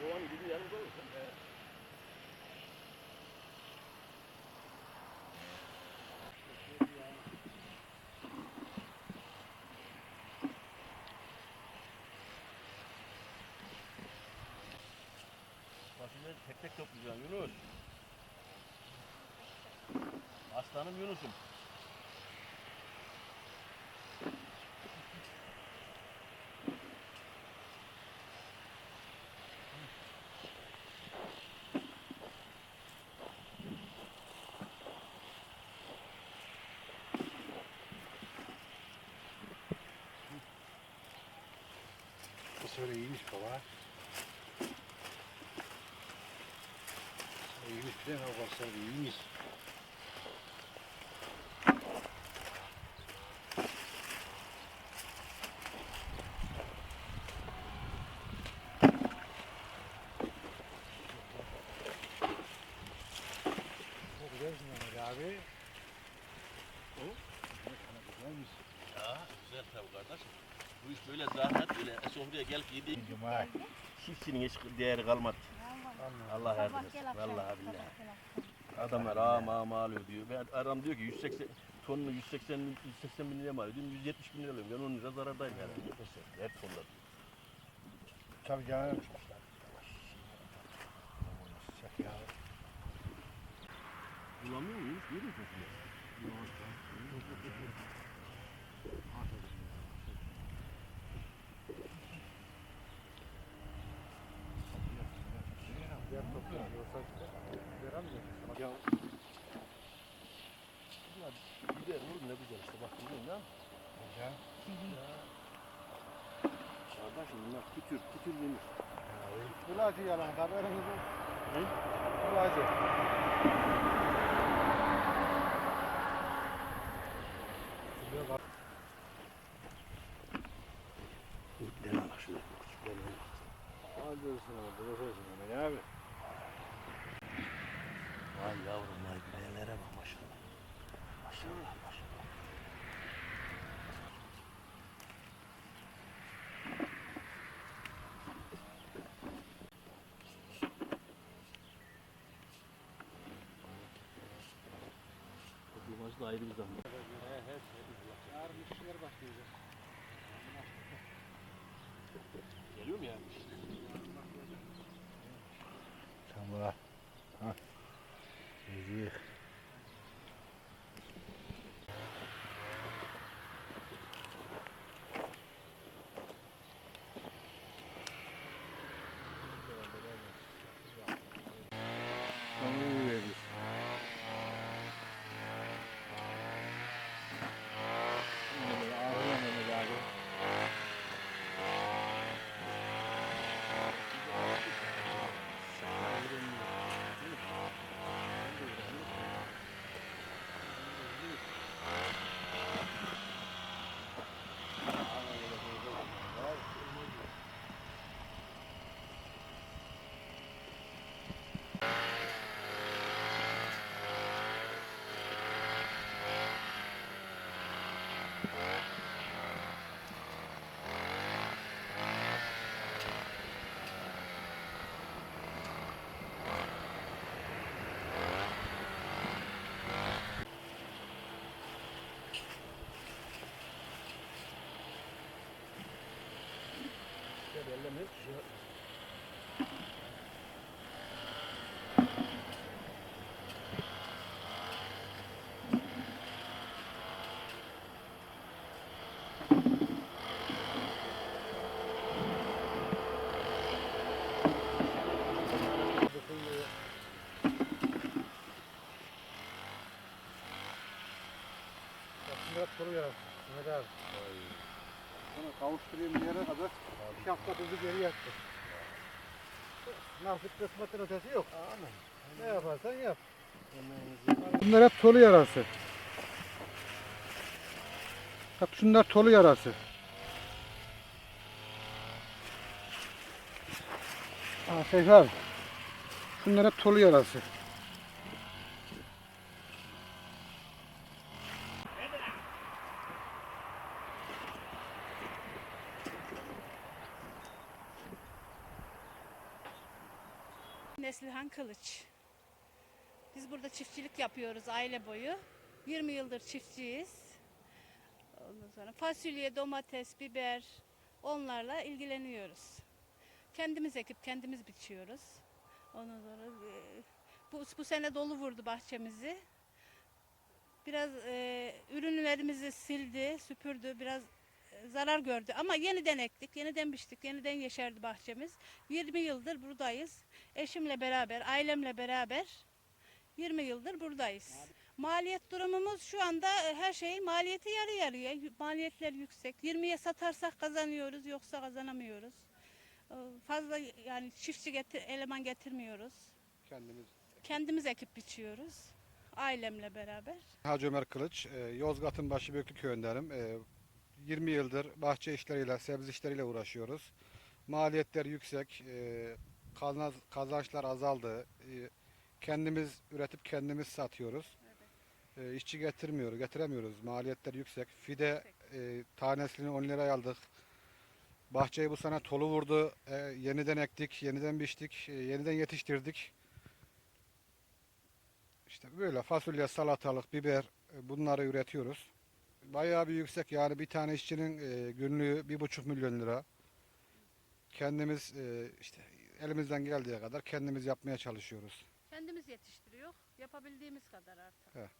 Kovanın gibi yanında olsun. Fasulye tek tek toplayacaksın Yunus. Aslanım Yunus'um. Bu sefer iyiymiş baba. İyiymiş bir de ne olsa iyiymiş. Ne güzelsin Mehmet abi. O? Ne güzelmiş. Ya güzel tabii kardeşim. Bu iş böyle zahmet böyle sofraya gelip yediğin Cuma. çiftçinin hiç değeri kalmadı. Allah yardım etsin. Vallahi billahi. Adamlar ağam ağam alıyor diyor. Ben aram diyor ki 180 tonunu 180 bin- 180 bin liraya mı alıyor? Diyorum 170 bin lira alıyorum. Ben 10 lira zarardayım yani. Her tonlar. Tabii canım. Bulamıyor muyuz? Görüyor musun? Ya Güzel oğlum ne güzel işte bak görüyorsun lan. ya. Kardeşim bunlar kütür kütür yenir. Bulacı yalan haberiniz yok. Ne? Bulacı. Kütürden al şunu. Küçüklerden al. Hadi olsun ama bulursun Mehmet abi. Vay yavrum vay birelere bak maşallah. Maşallah maşallah. Bu maç da ayrı bir zaman. Yarın işler başlayacak. Geliyor mu yani? Tamam. Ha. İyi. Tamam. Ağrıyor Mehmet abi. Biraz soru yarattı. Mehmet abi. Onu kavuşturayım diyene kadar iki hafta bizi geri yattı. Nasip kısmetin ötesi yok. Ne yaparsan yap. Bunlar hep tolu yarası. Bak şunlar tolu yarası. Aa Seyfi abi. Şunlar hep tolu yarası. Neslihan Kılıç. Biz burada çiftçilik yapıyoruz aile boyu. 20 yıldır çiftçiyiz. Ondan sonra fasulye, domates, biber onlarla ilgileniyoruz. Kendimiz ekip kendimiz biçiyoruz. Ondan sonra e, bu, bu sene dolu vurdu bahçemizi. Biraz e, ürünlerimizi sildi, süpürdü, biraz zarar gördü. Ama yeniden ektik, yeniden biçtik, yeniden yeşerdi bahçemiz. 20 yıldır buradayız. Eşimle beraber, ailemle beraber 20 yıldır buradayız. Maliyet durumumuz şu anda e, her şeyin maliyeti yarı yarıya. Maliyetler yüksek. 20'ye satarsak kazanıyoruz, yoksa kazanamıyoruz. E, Fazla yani çiftçi getir, eleman getirmiyoruz. Kendimiz. Kendimiz ekip biçiyoruz. Ailemle beraber. Hacı Ömer Kılıç, e, Yozgat'ın Başıböklü köyündenim. E, 20 yıldır bahçe işleriyle, sebze işleriyle uğraşıyoruz. Maliyetler yüksek, e, kazanç- kazançlar azaldı. E, Kendimiz üretip kendimiz satıyoruz. E, işçi getirmiyoruz, getiremiyoruz. Maliyetler yüksek. Fide tanesini 10 liraya aldık. Bahçeyi bu sene tolu vurdu. Yeniden ektik, yeniden biçtik, yeniden yetiştirdik. İşte böyle fasulye, salatalık, biber bunları üretiyoruz. Bayağı bir yüksek yani bir tane işçinin e, günlüğü bir buçuk milyon lira. Kendimiz e, işte elimizden geldiği kadar kendimiz yapmaya çalışıyoruz. Kendimiz yetiştiriyor. Yapabildiğimiz kadar artık. Evet.